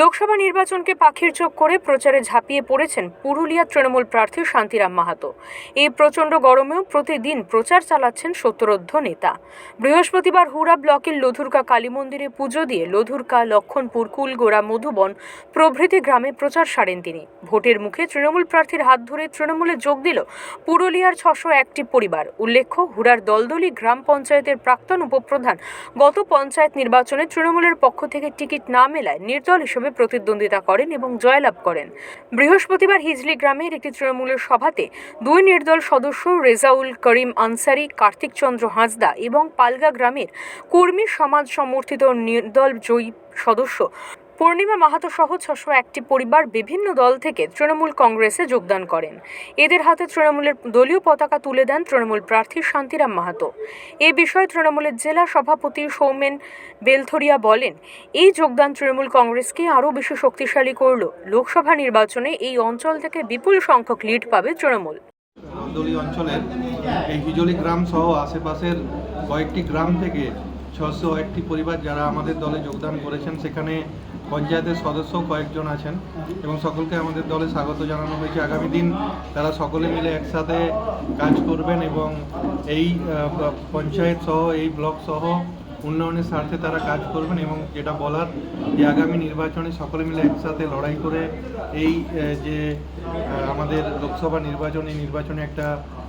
লোকসভা নির্বাচনকে পাখির চোখ করে প্রচারে ঝাঁপিয়ে পড়েছেন পুরুলিয়া তৃণমূল প্রার্থী শান্তিরাম মাহাতো। এই প্রচণ্ড গরমেও প্রতিদিন প্রচার চালাচ্ছেন সত্তরোর্ধ নেতা। বৃহস্পতিবার হুরা ব্লকের লধুরকা কালী মন্দিরে পুজো দিয়ে লধুরকা, লক্ষণপুর, কুলগোড়া, মধুবন প্রভৃতি গ্রামে প্রচার সারেন তিনি। ভোটের মুখে তৃণমূল প্রার্থীর হাত ধরে তৃণমূলে যোগ দিল পুরুলিয়ার ছশো একটি পরিবার। উল্লেখ্য, হুড়ার দলদলি গ্রাম পঞ্চায়েতের প্রাক্তন উপপ্রধান। গত পঞ্চায়েত নির্বাচনে তৃণমূলের পক্ষ থেকে টিকিট না মেলায় নির্দল হিসেবে প্রতিদ্বন্দ্বিতা করেন এবং জয়লাভ করেন। বৃহস্পতিবার হিজলি গ্রামের একটি তৃণমূলের সভাতে দুই নির্দল সদস্য রেজাউল করিম আনসারি, কার্তিক চন্দ্র হাঁসদা এবং পালগা গ্রামের কর্মী সমাজ সমর্থিত নির্দল জয়ী সদস্য পূর্ণিমা মাহাতো সহ ছশো একটি পরিবার বিভিন্ন দল থেকে তৃণমূল কংগ্রেসে যোগদান করেন। এদের হাতে তৃণমূলের দলীয় পতাকা তুলে দেন তৃণমূল প্রার্থী শান্তিরাম মাহাতো। এ বিষয়ে তৃণমূলের জেলা সভাপতি সৌমেন বেলথরিয়া বলেন, এই যোগদান তৃণমূল কংগ্রেসকে আরও বেশি শক্তিশালী করল। লোকসভা নির্বাচনে এই অঞ্চল থেকে বিপুল সংখ্যক লিড পাবে তৃণমূল। অঞ্চলের এই হিজলি গ্রাম সহ আশেপাশের কয়েকটি গ্রাম থেকে ছশো একটি পরিবার যারা আমাদের দলে যোগদান করেছেন, সেখানে পঞ্চায়েতের সদস্য কয়েকজন আছেন এবং সকলকে আমাদের দলে স্বাগত জানানো হয়েছে। আগামী দিন তারা সকলে মিলে একসাথে কাজ করবেন এবং এই পঞ্চায়েত সহ, এই ব্লক সহ উন্নয়নের স্বার্থে তারা কাজ করবেন এবং যেটা বলার যে আগামী নির্বাচনে সকলে মিলে একসাথে লড়াই করে এই যে আমাদের লোকসভা নির্বাচন নির্বাচনে একটা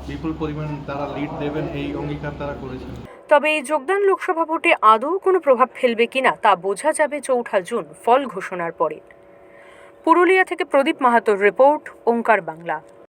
বিপুল পরিমাণ তারা লিড দেবেন, এই অঙ্গীকার তারা করেছেন। তবে এই যোগদান লোকসভা ভোটে আদৌ কোনো প্রভাব ফেলবে কিনা তা বোঝা যাবে চৌঠা জুন, ফল ঘোষণার পরে। পুরুলিয়া থেকে প্রদীপ মাহাতোর রিপোর্ট, ওঙ্কার বাংলা।